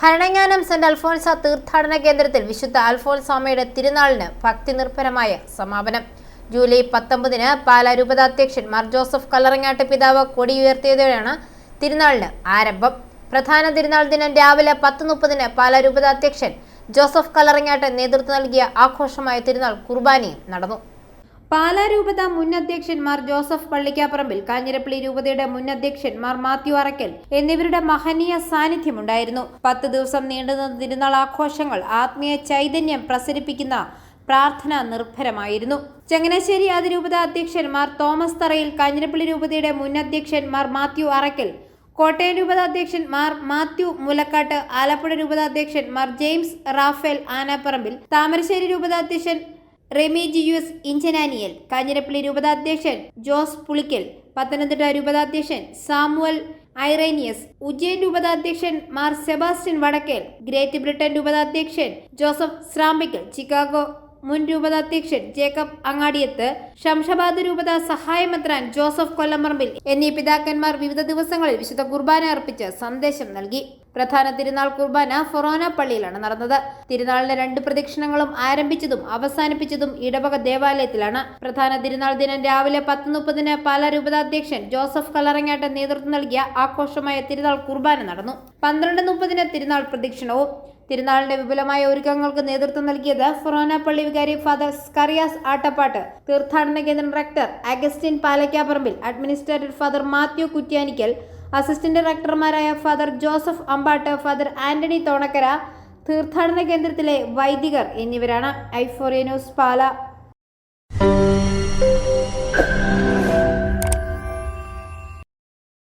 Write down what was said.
Bharananganam saint Alphonsa തീർത്ഥാടന കേന്ദ്രത്തിൽ വിശുദ്ധ അൽഫോൻസാമയുടെ തിരുനാളിന് ഭക്തി നിർഭരമായ സമാപനം. ജൂലൈ പത്തൊമ്പതിന് പാലാ രൂപതാധ്യക്ഷൻ മാർ ജോസഫ് കല്ലറങ്ങാട്ട് പിതാവ് കൊടിയുയർത്തിയതോടെയാണ് തിരുനാളിന് ആരംഭം. പ്രധാന തിരുനാൾ ദിനം രാവിലെ പത്ത് മുപ്പതിന് പാലാ രൂപതാധ്യക്ഷൻ ജോസഫ് കല്ലറങ്ങാട്ട് നേതൃത്വം നൽകിയ ആഘോഷമായ തിരുനാൾ കുർബാനയും നടന്നു. പാലാ രൂപത മുൻ അധ്യക്ഷന്മാർ ജോസഫ് പള്ളിക്കാപ്പറമ്പിൽ കാഞ്ഞിരപ്പള്ളി രൂപതയുടെ മുൻ അധ്യക്ഷന്മാർ മാത്യു അറക്കൽ എന്നിവരുടെ മഹനീയ സാന്നിധ്യമുണ്ടായിരുന്നു. പത്ത് ദിവസം നീണ്ടുനിന്ന തിരുനാൾ ആഘോഷങ്ങൾ ആത്മീയ ചൈതന്യം പ്രസരിപ്പിക്കുന്ന പ്രാർത്ഥന നിർഭരമായിരുന്നു. ചങ്ങനാശ്ശേരി അതിരൂപത അധ്യക്ഷന്മാർ തോമസ് തറയിൽ കാഞ്ഞിരപ്പള്ളി രൂപതയുടെ മുൻ അധ്യക്ഷന്മാർ മാത്യു അറക്കൽ കോട്ടയം രൂപത അധ്യക്ഷൻ മാർ മാത്യു മുലക്കാട്ട് ആലപ്പുഴ രൂപത അധ്യക്ഷൻ മാർ ജെയിംസ് റാഫേൽ ആനാപ്പറമ്പിൽ താമരശ്ശേരി രൂപത അധ്യക്ഷൻ റെമി ജിയൂസ് ഇഞ്ചനാനിയൽ കാഞ്ഞിരപ്പള്ളി രൂപതാധ്യക്ഷൻ ജോസ് പുളിക്കൽ പത്തനംതിട്ട രൂപതാധ്യക്ഷൻ Samuel Irenaeus Ujjain രൂപതാധ്യക്ഷൻ Mar Sebastian Vadakkel Great Britain രൂപതാധ്യക്ഷൻ Joseph Srampickal Chicago മുൻ രൂപതാധ്യക്ഷൻ ജേക്കബ് അങ്ങാടിയത്ത് ശംഷാബാദ് രൂപത സഹായമെത്രാൻ ജോസഫ് കൊല്ലമറമ്പിൽ എന്നീ പിതാക്കന്മാർ വിവിധ ദിവസങ്ങളിൽ വിശുദ്ധ കുർബാന അർപ്പിച്ച് സന്ദേശം നൽകി. പ്രധാന തിരുനാൾ കുർബാന ഫൊറോന പള്ളിയിലാണ് നടന്നത്. തിരുനാളിന്റെ രണ്ട് പ്രദക്ഷിണങ്ങളും ആരംഭിച്ചതും അവസാനിപ്പിച്ചതും ഇടവക ദേവാലയത്തിലാണ്. പ്രധാന തിരുനാൾ ദിനം രാവിലെ പത്ത് മുപ്പതിന് പാല രൂപതാധ്യക്ഷൻ ജോസഫ് കല്ലറങ്ങാട്ട് നേതൃത്വം നൽകിയ ആഘോഷമായ തിരുനാൾ കുർബാന നടന്നു. പന്ത്രണ്ട് മുപ്പതിന് തിരുനാൾ പ്രദക്ഷിണവും തിരുനാളിന്റെ വിപുലമായ ഒരുക്കങ്ങൾക്ക് നേതൃത്വം നൽകിയത് ഫൊറോന പള്ളി വികാരി ഫാദർ സ്കറിയാസ് ആട്ടപ്പാട്ട്. തീർത്ഥാടന കേന്ദ്രം rector Augustine Palakkaparambil administrator father Mathew Kuttiyanickal assistant ഡയറക്ടർമാരായ father Joseph Ambatt father Antony Thonakkara തീർത്ഥാടന കേന്ദ്രത്തിലെ വൈദികർ എന്നിവരാണ്. ഐഫോറിയ ന്യൂസ് പാല.